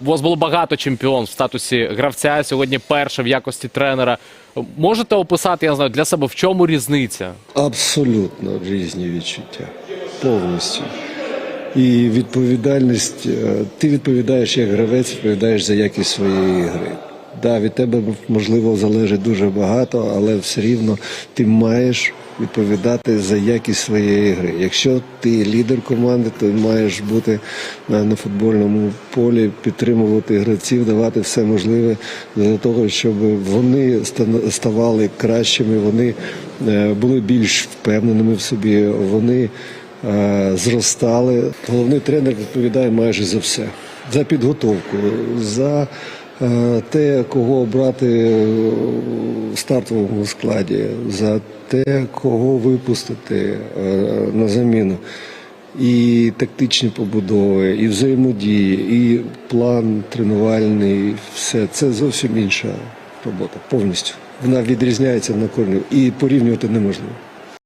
У вас було багато чемпіон в статусі гравця. Сьогодні перше в якості тренера. Можете описати, я знаю, для себе в чому різниця? Абсолютно різні відчуття. Повністю. І відповідальність, е, ти відповідаєш як гравець, відповідаєш за якість своєї гри. Да, від тебе можливо залежить дуже багато, але все рівно ти маєш відповідати за якість своєї гри. Якщо ти лідер команди, то маєш бути на, на футбольному полі, підтримувати гравців, давати все можливе для того, щоб вони ставали кращими, вони е, були більш впевненими в собі. Вони е, зростали. Головний тренер відповідає майже за все: за підготовку, за те, кого обрати в стартовому складі, за те, кого випустити е, на заміну. І тактичні побудови, і взаємодії, і план тренувальний, все це зовсім інша робота повністю. Вона відрізняється на корню і порівнювати неможливо.